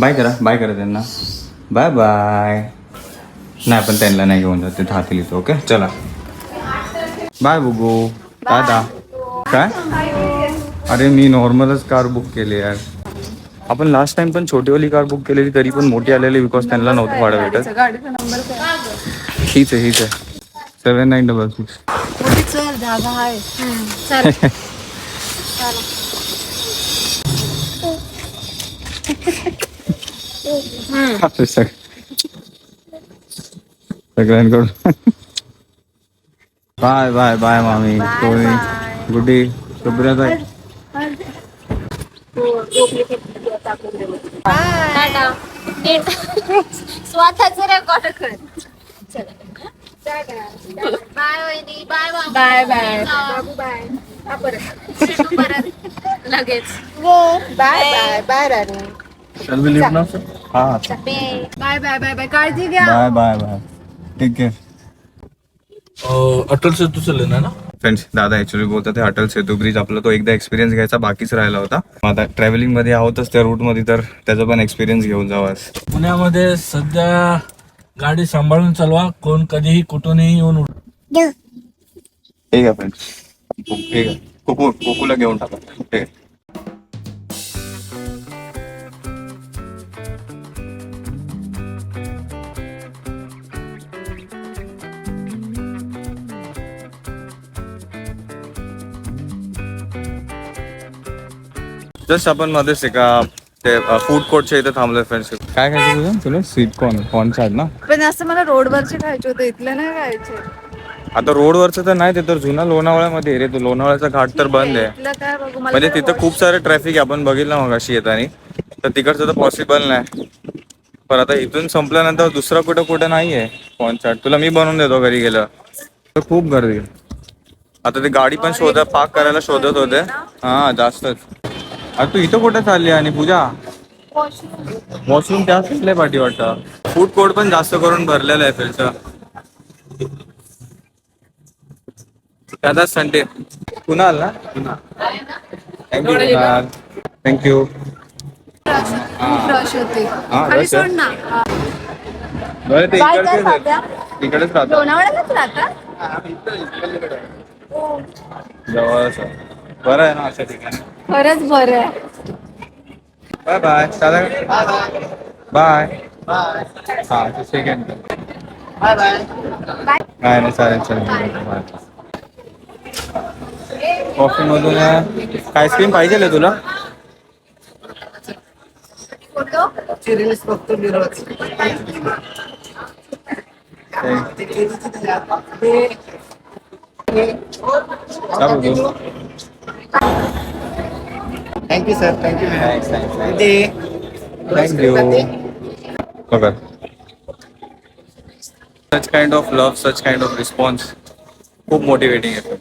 Bye करा bye करा त्यांना. Bye bye. नाही पण त्यांना नाही घेऊन जात ते राहतील इथं ओके? चला. बाय बुगू टाटा काय? अरे मी नॉर्मलच कार बुक केली यार. आपण लास्ट टाइम पण छोटीवाली कार बुक केलेली तरी पण मोठी आलेली बिकॉज त्यांना नव्हतं भाडं भेटत. हीच आहे हीच आहे. सेवन नाईन डबल सिक्स मोठी चल जागा आहे चल सगळ्यांकडून बाय बाय बाय मामी कोणी गुड्डी सुप्रिया टाटा नीट स्वतःच रेकॉर्ड कर bye bye bye bye bye परत लगेच बाय बाय बाय राणी Shall we leave now, sir? हा बाय बाय बाय बाय काळजी घ्या. Bye bye bye take care Atal Setu चालले ना? फ्रेंड्स दादा ऍक्च्युली बोलतात ते अटल सेतू ब्रिज आपला तो एकदा एक्सपिरियन्स घ्यायचा बाकीच राहिला होता. मग आता ट्रॅव्हलिंगमध्ये आहोतच त्या रूटमध्ये तर त्याचा पण एक्सपिरियन्स घेऊन जावा पुण्यामध्ये सध्या गाडी सांभाळून चालवा कोण कधीही कुठूनही येऊन उड- ठीक आहे फ्रेंड्स ठीक आहे. कुकू कुकूला घेऊन टाका. ठीक आहे. जस्ट आपण मध्येच एका ते फूड कोर्टच्या इथे थांबलोय फ्रेंड्स काय खायचं तुझं? तुला स्वीट कॉर्न कॉर्न चाट ना? पण असं मला रोडवरचे खायचे होते इथले नाही खायचे. आता रोडवरचं तर नाही ते तर जुना लोणावळ्यामध्ये रे तो लोणावळ्याचा घाट तर बंद आहे. इथलं काय बघू मला म्हणजे काय तिथं खूप सारं ट्रॅफिक आपण बघितलं मग अशी येतानी. तर तिकडचं तर पॉसिबल नाही. पण आता इथून संपल्यानंतर दुसरं कुठं कुठं नाही आहे कॉन्सर्ट तुला मी बनवून देतो घरी गेलं तर खूप गर्दी आहे. आता ते गाडी पण शोध पार्क करायला शोधत होते. हा जास्तच. अरे तू इथं कुठं चालली आणि पूजा? वॉशरूम त्या साईडला पाठी वाटतं. फूड कोर्ट पण जास्त करून भरलेलं आहे फिरचं दादा संडे कुणाल ना? थँक्यू कुणाल थँक्यू हा, बरं ते इकडचेच आहेत. इकडेच राहतात. लोणावळ्यालाच राहता जवळच आहे. बरं आहे ना अशा ठिकाणी? खरंच बरं आहे. Bye bye. दादा बाय. हा सेकंड नाही नाही चालेल चालेल. बाय कॉफी मधून आईस्क्रीम पाहिजे आहे तुला? काय? Thank you sir thank you बघा such kind of love such kind of response खूप मोटिवेटिंग आहे.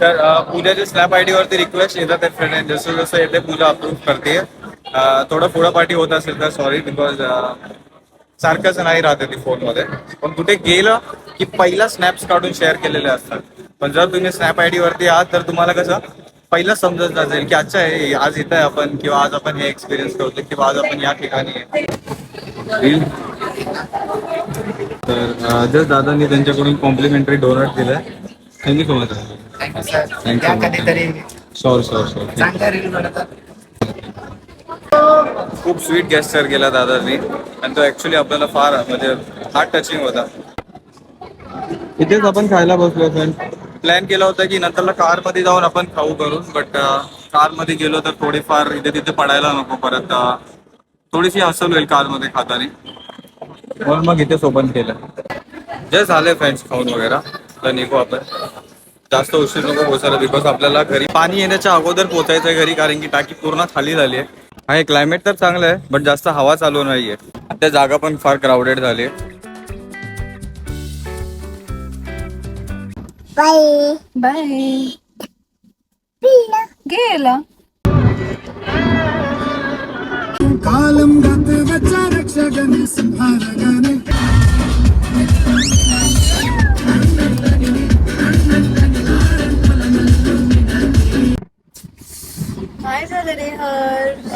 तर अं, पूजाच्या स्नॅप आय वरती रिक्वेस्ट येतात फ्रेंड जसं जसं येते पूजा अप्रूव्ह करते. थोडं पुढं पाठी होत असेल तर सॉरी बिकॉज सारखंच नाही राहते ती फोनमध्ये. पण कुठे गेलं की पहिला स्नॅप्स काढून शेअर केलेले असतात. पण जर तुम्ही स्नॅप आय वरती आहात तर तुम्हाला कसं पहिलं समजत जाईल की अच्छा हे आज इथं आहे आपण किंवा आज आपण हे एक्सपिरियन्स करतो किंवा आज आपण या ठिकाणी? तर जस्ट दादांनी त्यांच्याकडून कॉम्प्लिमेंटरी डोनट दिलाय thank you so much thank you sir sorry sorry खूप स्वीट गेस्टर गेला दादानी. आणि तो ऍक्च्युली आपल्याला फार म्हणजे हार्ट टचिंग होता. इथेच आपण खायला बसलो फ्रेंड प्लॅन केला होता की नंतरला कारमध्ये जाऊन आपण खाऊ करून बट uh, कारमध्ये गेलो तर थोडेफार इथे तिथे पडायला नको परत uh, थोडीशी हसल होईल कारमध्ये खाताना. म्हणून मग इथे सोबत केलं जे झाले फ्रेंड्स खाऊन वगैरे तर निघू आपण. जास्त उशीर नको पोचायला बिकॉज आपल्याला घरी पाणी येण्याच्या अगोदर पोचायचं घरी कारण की टाकी पूर्ण खाली झाली आहे. हा क्लायमेट तर चांगलं आहे बट जास्त हवा चालू नाहीये. त्या जागा पण फार क्राऊडेड झाली आहे. Bye. Bye. Gila. Gila. காலம் காத்து வச்ச ரக்ஷகனே சிம்ஹாரகனே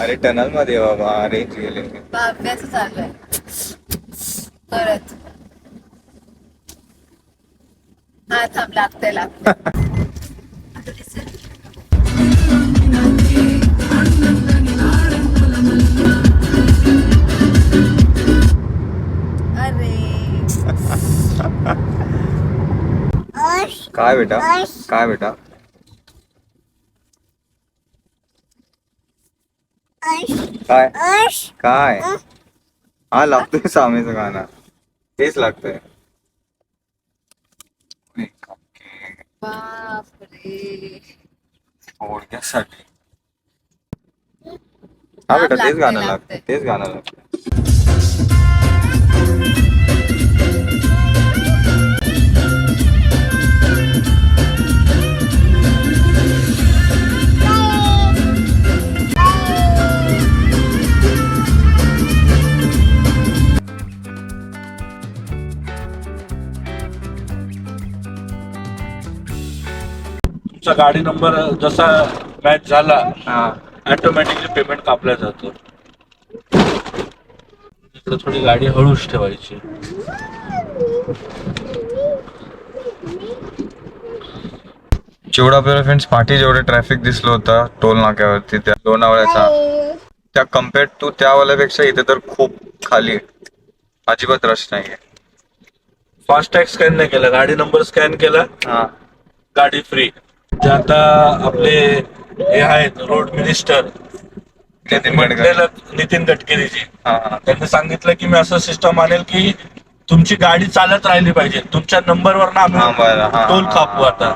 अरे टनल मध्ये बाबा अरे गेले बाबा परत हा थांब काय बेटा? काय बेटा? काय? काय? हा लागतोय सामीचं गाणं. तेच लागतंय. बापरे. ओळख्यासाठी हा बेटा तेच गाणं लागतं तेच गाणं लागतं तुमचा गाडी नंबर जसा मॅच झाला हा. ऑटोमॅटिकली पेमेंट कापलं जातं. इकडे थोडी गाडी हळूच ठेवायची. जेवढं आपल्याला फ्रेंड्स पाठी जेवढं ट्रॅफिक दिसलं होतं टोल नाक्यावरती त्या लोणावळ्याचा त्या कम्पेअर्ड टू त्यावाल्यापेक्षा इथे तर खूप खाली. आहे. अजिबात रश नाहीये. फास्टॅग स्कॅन नाही केला गाडी नंबर स्कॅन केला हा. गाडी फ्री जे आता आपले हे आहेत रोड मिनिस्टर म्हटलेलं नितीन गडकरीजी. त्यांनी सांगितलं की मी असं सिस्टम आणेल की तुमची गाडी चालत राहिली पाहिजे. तुमच्या नंबरवर ना आम्ही टोल कापू. आता.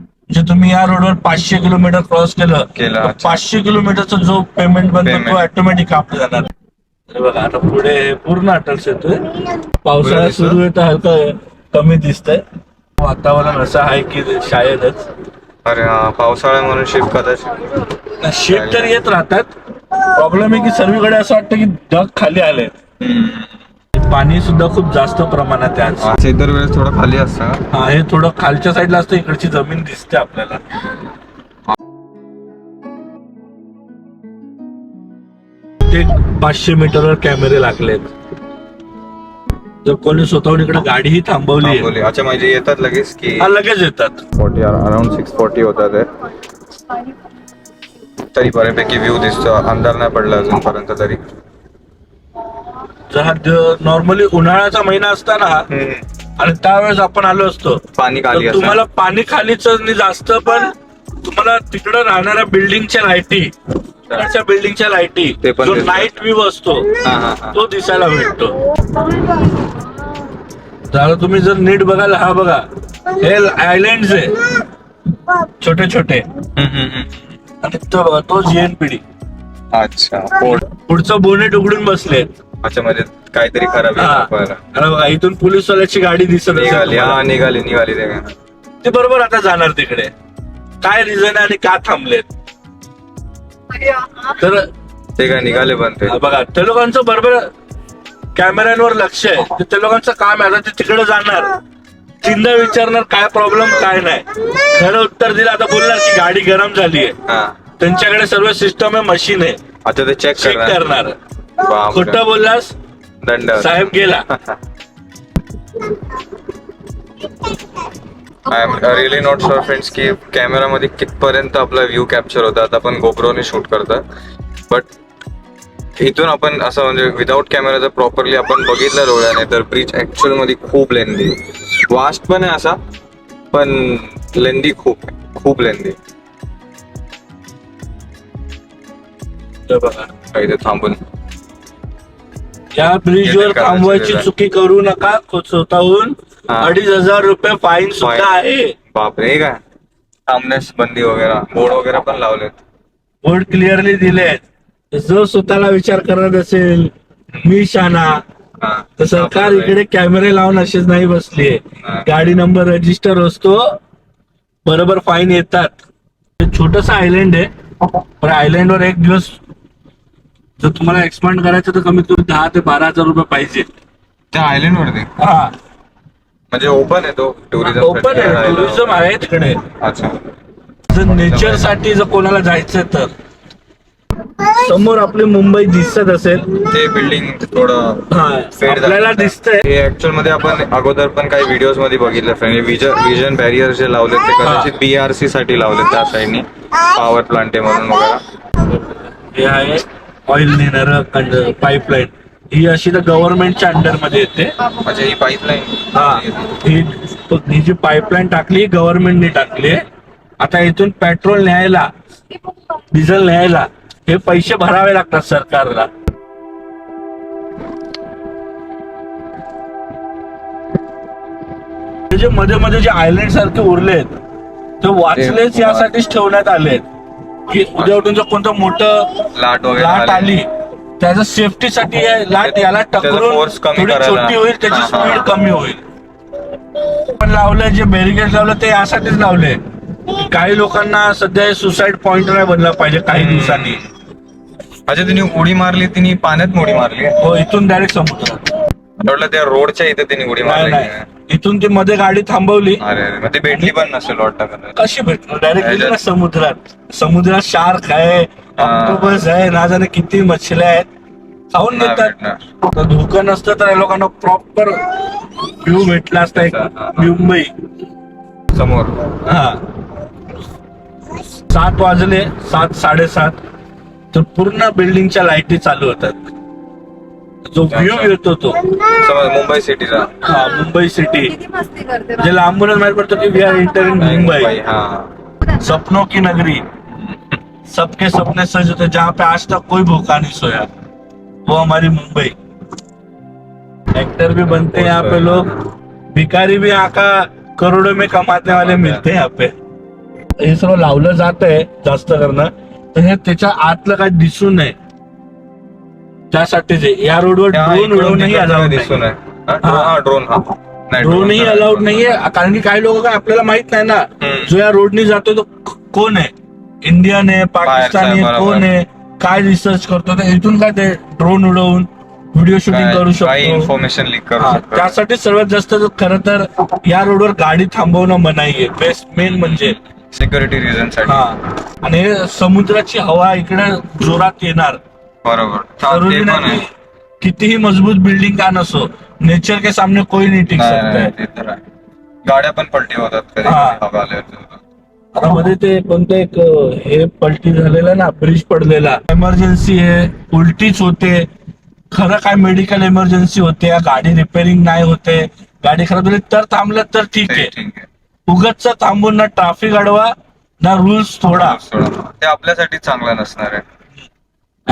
म्हणजे तुम्ही या रोडवर पाचशे किलोमीटर क्रॉस केलं. पाचशे किलोमीटरचा जो पेमेंट बनतो. तो ऑटोमॅटिक कापला जाणार. बघा आता पुढे पूर्ण अटल्स येतोय पावसाळा? सुरू आहे तर हलकं कमी दिसतंय. वातावरण असं आहे की शायदच. अरे हा पावसाळा म्हणून शिफ्ट कदाचित. शीट तर येत राहतात. प्रॉब्लेम आहे की सर्वीकडे असं वाटतं की ढग खाली आले पाणी सुद्धा खूप जास्त प्रमाणात आहे आज. इतर वेळेस थोडं खाली असतं? हा, हे थोडं खालच्या साईडला असतं इकडची जमीन दिसते आपल्याला. ते पाचशे मीटरवर कॅमेरे लागलेत. जर कोणी स्वतःहून इकडे गाडीही थांबवली आहे. अच्छा म्हणजे येतात लगेच की हा लगेच येतात. फोर्टी अराउंड सिक्स फोर्टी होता ते. तरी बऱ्यापैकी व्ह्यू दिसतो. अंधार नाही पडला अजूनपर्यंत तरी. जर नॉर्मली उन्हाळ्याचा महिना असताना आणि त्यावेळेस आपण आलो असतो पाणी खाली तर तुम्हाला पाणी खालीच नाही जास्त पण तुम्हाला तिकडं राहणाऱ्या बिल्डिंगच्या लाईटी तिकडच्या बिल्डिंगच्या लाईटी ते पण जो दिसतात. नाईट व्ह्यू असतो हा, हा, हा. तो दिसायला भेटतो. जरा तुम्ही जर नीट बघाल हा बघा. हे आयलँड आहे. छोटे छोटे. हम्म, हम्म, हम्म. आणि तो बघा तो जीएनपीडी अच्छा पुढचं बोनेट उघडून बसलेत अच्छा म्हणजे काहीतरी खराब हा. आहे बघा इथून पोलीसवाल्याची गाडी दिसत असेल निघाली तुम्हाला. हा निघाली निघाली ते. ते बरोबर आता जाणार तिकडे. काय रिझन आहे आणि का थांबलेत? तर ते काय निघाले पण ते. हा बघा त्या लोकांचं बरोबर कॅमेऱ्यांवर लक्ष आहे. ते त्या लोकांचं काम आहे आता ते तिकडे जाणार. तीनदा विचारणार काय प्रॉब्लेम काय नाही. खरं उत्तर दिलं आता बोलणार की गाडी गरम झाली आहे. हा. त्यांच्याकडे सर्व सिस्टम आहे मशीन आहे. अच्छा ते चेक चेक करणार. खोटं बोललास? दंड. साहेब गेला. I am really not sure friends की कॅमेरामध्ये कितपर्यंत आपला व्ह्यू कॅप्चर होतात आपण गोप्रोने शूट करतात बट इथून आपण असं म्हणजे विदाऊट कॅमेरा जर प्रॉपरली आपण बघितलं डोळ्याने तर ब्रिज ऍक्च्युअलमध्ये खूप लेंदी वास्ट पण आहे असा पण लेंदी खूप. खूप लेंदी तर बघा इथे थांबून या ब्रिजवर थांबवायची. चुकी करू नका स्वतःहून. अडीच हजार रुपये फाईन सुद्धा. आहे. बापरे काय? थांबण्यास बंदी वगैरे बोर्ड वगैरे पण लावलेत. बोर्ड क्लिअरली दिले जो स्वतःला विचार करत असेल मी शाना. तर सरकार इकडे कॅमेरे लावून असेच नाही बसलीये. गाडी नंबर रजिस्टर असतो बरोबर फाईन येतात. छोटस आयलंड आहे पण आयलंड वर एक दिवस जर तुम्हाला एक्सपांड करायचं तर कमीत कमी दहा ते बारा हजार रुपये पाहिजे. त्या आयलंड वरती? हा. म्हणजे ओपन आहे तो टुरिझम ओपन आहे टुरिझम आहे. तिकडे अच्छा. जर नेचरसाठी जर कोणाला जायचंय तर. समोर आपली मुंबई दिसत असेल. ते बिल्डिंग थोडं हा Fade आपल्याला झालं. दिसतंय. हे ऍक्च्युअलमध्ये आपण अगोदर पण काही व्हिडिओजमध्ये बघितलं फ्रेंड विजन विजन बॅरियर जे लावले ते कदाचित बीआरसी साठी लावले त्या साईडनी पॉवर प्लांट आहे म्हणून वगैरे. हे आहे ऑइल नेणार पाईपलाईन ही अशी तर गव्हर्नमेंटच्या अंडरमध्ये येते. म्हणजे ही पाईपलाईन हा ही ही जी पाईपलाईन टाकली गव्हर्नमेंटने टाकली. आता इथून पेट्रोल न्यायला डिझेल न्यायला हे पैसे भरावे लागतात सरकारला. हे जे मध्ये मध्ये जे आयलंड सारखे उरलेत ते वाचलेच यासाठीच ठेवण्यात आलेत की उद्या उठून जर कोणतं मोठं लाट वगैरे लाट आली. आली त्याच्या सेफ्टीसाठी लाट याला त्याचा टकरून थोडी. छोटी होईल त्याची. स्पीड कमी होईल. पण लावलंय जे बॅरिकेड लावलं ते यासाठीच लावले. काही लोकांना सध्या सुसाईड पॉइंट नाही बनला पाहिजे काही दिवसांनी. अच्छा तिने उडी मारली तिने पाण्यात उडी मारली. हो इथून डायरेक्ट समुद्रात. मला वाटलं त्या रोडच्या इथे तिने उडी नाही मारली. नाही. इथून ती मध्ये गाडी थांबवली. अरे अरे मग ती भेटली पण नसेल वाटतं कदाचित. कशी भेटणार डायरेक्ट समुद्रात. समुद्रात शार्क आहे. ऑक्टोबस आहे ना जाणे किती मच्छल्या आहेत. खाऊन नाही घेतात. तर धोकं नसतं तर या लोकांना प्रॉपर व्ह्यू भेटला असता एक हा. मुंबई. समोर. हा. सात वाजले सात साडेसात. तर पूर्ण बिल्डिंगच्या लाईटी चालू होतात. जो व्ह्यू. येतो तो. समज मुंबई सिटीचा. हा मुंबई सिटी किती मस्ती करते म्हणजे लांबूनच माहीत पडतो की we are enter in Mumbai. हा. सपनों की नगरी. सबके सपने सच होते. जहाँ पे आज तक कोई भूखा नहीं सोया. वो हमारी मुंबई. एक्टर भी बनते हैं यहाँ पे लोग. भिकारी भी यहाँ का करोड़ों में कमाने वाले मिलते हैं यहाँ पे. हे सर्व लावलं जात आहे जास्त करणं. तर हे त्याच्या आतलं काय दिसू नये त्यासाठीच आहे. या रोडवर ड्रोन उडवणंही अलाउड दिसून हा, ड्रोन- ड्रोन नाही ड्रोनही अलाउड नाहीये. कारण की काही लोक काय आपल्याला माहीत नाही ना. जो या रोडनी जातो तो कोण आहे? इंडियन आहे पाकिस्तानी. कोण आहे? काय रिसर्च करतो? तर इथून काय ते ड्रोन उडवून व्हिडिओ शूटिंग करू शकतो. इन्फॉर्मेशन लीक करू शकतो. त्यासाठी सर्वात जास्त खर तर या रोडवर गाडी थांबवणं मनाई आहे. बेस्ट मेन म्हणजे. सिक्युरिटी रिझनसाठी. आणि समुद्राची हवा इकडे जोरात येणार. बरोबर. जरुरी नाही की कितीही मजबूत बिल्डिंग का नसो नेचर के सामने कोई नहीं टिक नाही, सकता नाही, है ते तर आहे. गाड्या पण पलटी होतात कधी. हा. हवा आल्यावर. आता मध्ये ते कोणतं एक अं, हे पलटी झालेलं ना ब्रिज पडलेला. इमर्जन्सी आहे उलटीच होते. खरं काय मेडिकल इमर्जन्सी होते या गाडी रिपेअरिंग नाही होते. गाडी खराब झाली तर थांबलं तर ठीक ते आहे. ठीक आहे. उगच थांबून ना ट्रॅफिक अडवा ना रुल्स थोडा सोडा. ते आपल्यासाठी चांगलं नसणार आहे.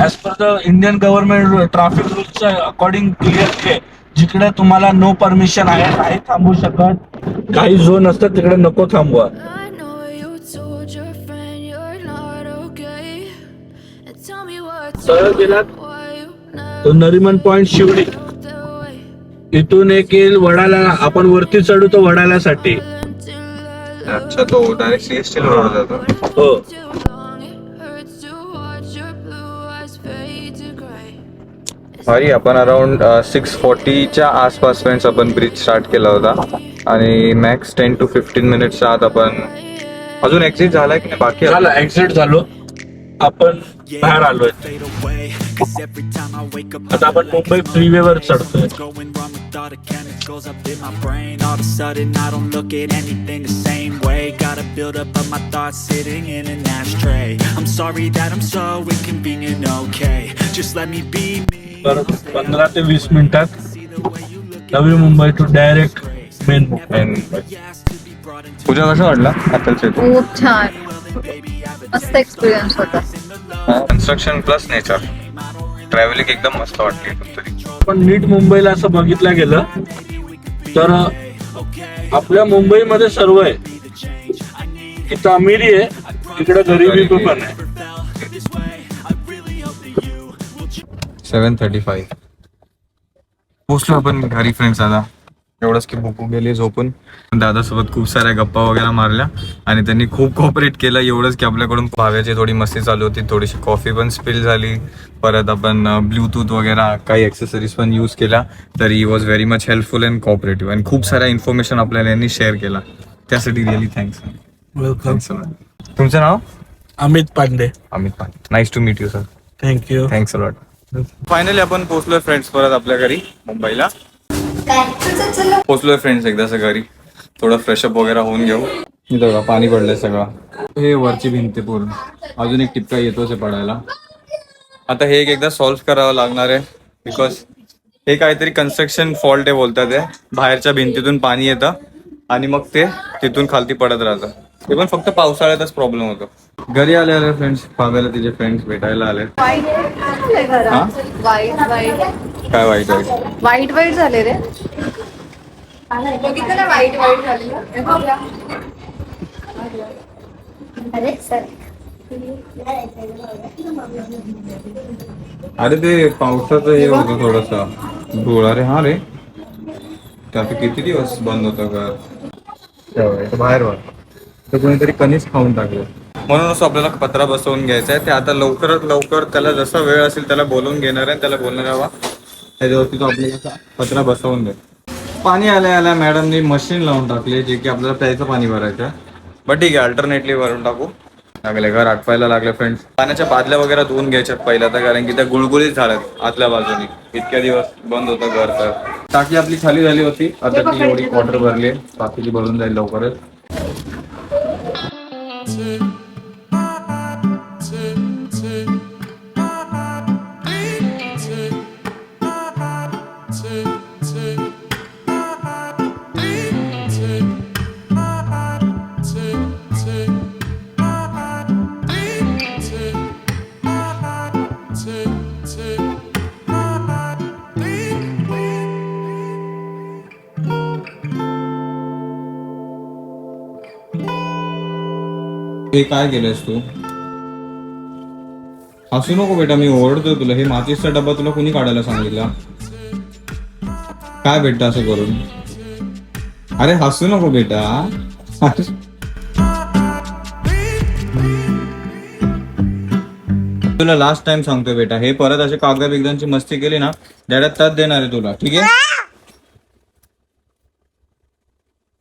As per the Indian government traffic रूल्सच्या according clear आहे. जिकडे तुम्हाला नो परमिशन आहे नाही थांबू शकत. काही झोन असतात तिकडे नको थांबवा. I know you told your friend you're not okay. And tell me what's सरळ गेलात? why you तो Nariman point Shivdi. felt that way. इथून एक येईल वडाला आपण वरती चढू तो वडाल्यासाठी अच्छा तो डायरेक्ट सीएसटी रोड जातो. हो. Too long, सॉरी आपण अराउंड सिक्स फॉर्टीच्या आसपासपर्यंत आपण ब्रिज स्टार्ट केला होता. आणि मॅक्स टेन टू फिफ्टीन मिनिट्सच्या आत आपण अजून एक्झिट झाला की नाही? बाकी झालं एक्झिट झालो. आपण बाहेर आलो आता आपण मुंबई फ्रीवे वर चढतोय. Just let me be me. तर पंधरा ते वीस मिनिटात Navi Mumbai to direct main Mumbai. Puja कसं वाटला आताच खूप छान. मस्त एक्सपिरियन्स होता. कन्स्ट्रक्शन प्लस नेचर ट्रॅव्हलिंग एकदम मस्त वाटली तरी. पण नीट मुंबईला असं बघितलं गेलं तर आपल्या मुंबईमध्ये सर्व आहे. इथं अमिरी आहे इकडे गरिबी पण आहे. Seven thirty five. पोचलो आपण घरी फ्रेंड्स आता. एवढंच की बुकू गेली झोपून. दादासोबत खूप साऱ्या गप्पा वगैरे मारल्या आणि त्यांनी खूप कॉपरेट केलं. एवढंच की आपल्याकडून भाव्याची थोडी मस्ती चालू होती. थोडीशी कॉफी पण स्पिल झाली. परत आपण ब्लूटूथ वगैरे काही एक्सेसरीज पण यूज केल्या. तर ही was very much helpful and cooperative आणि खूप साऱ्या इन्फॉर्मेशन आपल्याला यांनी शेअर केला. त्यासाठी रिअली थँक्स वेलकम तुमचं नाव? Amit Pandey. Amit Pandey. Nice to meet you sir thank you thanks a lot finally आपण पोहोचलोय फ्रेंड्स परत आपल्या घरी मुंबईला. पोहोचलोय फ्रेंड्स एकदाच घरी. थोडं फ्रेशअप वगैरे होऊन घेऊ. मी बघा पाणी पडलंय सगळं. हे वरची भिंती पूर्ण. अजून एक टिपका येतोच आहे पडायला. आता हे एक एकदा सॉल्व्ह करावं लागणार आहे. बिकॉज हे काहीतरी कन्स्ट्रक्शन फॉल्ट आहे बोलतात ते बाहेरच्या भिंतीतून पाणी येतं. आणि मग ते तिथून खालती पडत राहतं. ते पण फक्त पावसाळ्यातच प्रॉब्लेम होतो. घरी आले आले फ्रेंड्स पाहायला तिचे फ्रेंड्स भेटायला आले. हा? वाईट वाईट काय वाईट आहे वाईट वाईट झाले रे. बघितलं ना वाईट वाईट झाले अरे सर अरे ते पावसाचं हे होतं थोडस. धूळ अरे हा रे. ते आता किती दिवस बंद होतं घर? बाहेर वर तर कोणीतरी कणीस खाऊन टाकलं. असं आपल्याला पत्रा बसवून घ्यायचा आहे. ते आता लवकरात लवकर त्याला जसा वेळ असेल त्याला बोलवून घेणार आहे त्याला बोलणार हवा त्याच्यावरती तो आपल्याला पत्रा बसवून दे पाणी आल्या आल्या मॅडमनी मशीन लावून टाकली जे की आपल्याला प्यायचं पाणी भरायचं बट ठीक आहे अल्टरनेटली भरून टाकू. लागले घर आटवायला लागले फ्रेंड्स पाण्याच्या बादल्या वगैरे धुवून घ्यायच्यात पहिल्या तर कारण की त्या गुळगुळीत झाल्यात आतल्या बाजूनी. इतक्या दिवस बंद होतं घर तर. टाकी आपली खाली झाली होती. आता ती एवढी क्वार्टर भरली बाकीची भरून जाईल लवकरच. हे काय केलंयस तू? हसू नको बेटा मी ओरडतोय तुला. हे मातीचा डबा तुला कोणी काढायला सांगितला? काय बेटा असं करून? अरे हसू नको बेटा. तुला लास्ट टाइम सांगतोय बेटा. हे परत असे कागदा बिगदांची मस्ती केली ना डॅडात तात देणार आहे तुला. ठीक आहे?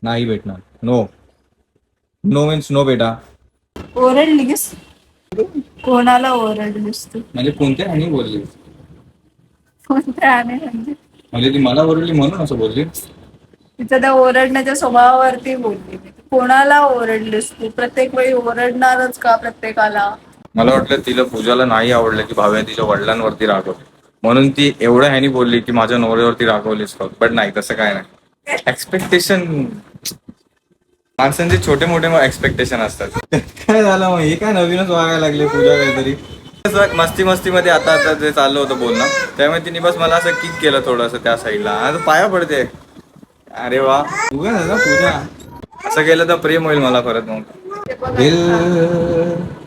नाही भेटणार. नो नो मीन्स नो बेटा. ओरडलीस? कोणाला ओरडलीस तू? म्हणजे कोणत्या आणि बोलली? कोणत्या आणि म्हणजे? म्हणजे ती मला ओरडली म्हणून असं बोलली? तिच्या त्या ओरडण्याच्या स्वभावावरती बोलली. मी. कोणाला ओरडलीस तू? प्रत्येक वेळी ओरडणारच का प्रत्येकाला? मला वाटलं तिला पूजाला नाही आवडलं की भाव्या तिच्या वडिलांवरती रागवली म्हणून ती एवढं ह्यानी बोलली की माझ्या नवऱ्यावरती रागवलीस का बट नाही तसं काय नाही. एक्सपेक्टेशन माणसांचे छोटे मोठे एक्सपेक्टेशन असतात. काय झालं मग? हे काय नवीनच वागायला लागले पूजा काहीतरी? मस्ती मस्ती मध्ये आता आता जे चाललं होतं बोलणं त्यामुळे तिने बस मला असं किक केलं थोडस त्या साईडला आता पाया पडते. अरे वा. उगा ना पूजा? असं केलं तर प्रेम होईल मला परत मग. दिल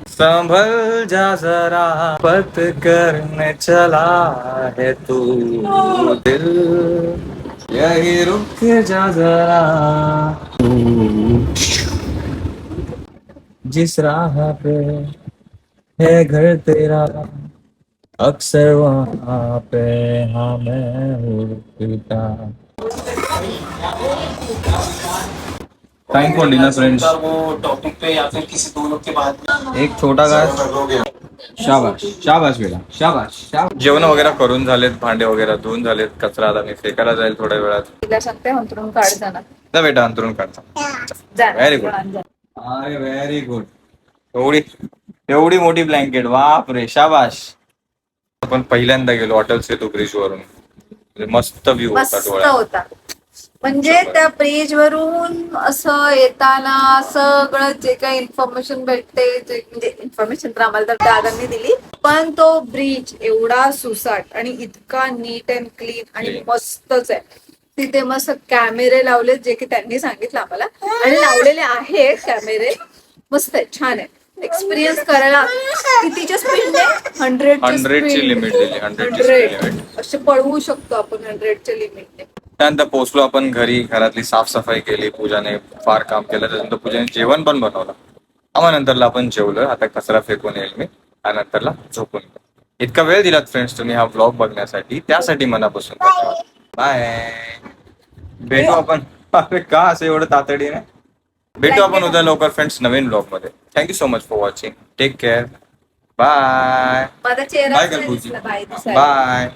संभल जा जरा पत करने चला है तू. दिल जिस राह पे है घर तेरा अक्सर वहाँ पे हाँ मैं रुकता thank for dinner friends topic पे या फिर किसी दो लोग के बाद एक छोटा घास शाबाश शाबाश बेटा शाबाश शाबाश। जेवण वगैरे करून झालेत भांडे वगैरे धुवून झालेत कचरा आता मी फेकायला जाईल थोड्या वेळात. तिला सांगते अंतरून काढ जाणार जा बेटा अंतरून काढता जा. Very good. अरे व्हेरी गुड एवढी एवढी मोठी ब्लँकेट बाप रे शाबाश. आपण पहिल्यांदा गेलो अटल सेतू ब्रिज वरून. म्हणजे मस्त व्ह्यू होता डोळ्यात. होता. म्हणजे त्या ब्रिज वरून असं येताना सगळं जे काही इन्फॉर्मेशन भेटते जे म्हणजे इन्फॉर्मेशन तर आम्हाला तर दादांनी दिली पण तो ब्रिज एवढा सुसाट आणि इतका नीट अँड क्लीन आणि. मस्तच आहे. तिथे मस्त कॅमेरे लावले जे की त्यांनी सांगितलं आम्हाला. आणि लावलेले आहे कॅमेरे मस्त आहे छान आहे. एक्सपिरियन्स करायला कितीच्या स्पीडने हंड्रेड हंड्रेडची लिमिट दिली लिमिट हंड्रेड असे पळवू शकतो आपण हंड्रेडच्या लिमिटने त्यानंतर पोहोचलो आपण घरी घरातली साफसफाई केली पूजाने फार काम केलं त्यानंतर पूजाने जेवण पण बनवलं. आम्हा नंतरला आपण जेवलं आता कचरा फेकून येईल मी आणि नंतरला झोपून. इतका वेळ दिलात फ्रेंड्स तुम्ही हा ब्लॉग बघण्यासाठी त्यासाठी मनापासून. बाय भेटू आपण. अरे का असं एवढं तातडीने? भेटू आपण उद्या लवकर फ्रेंड्स नवीन ब्लॉगमध्ये. Thank you so much for watching take care bye bye bye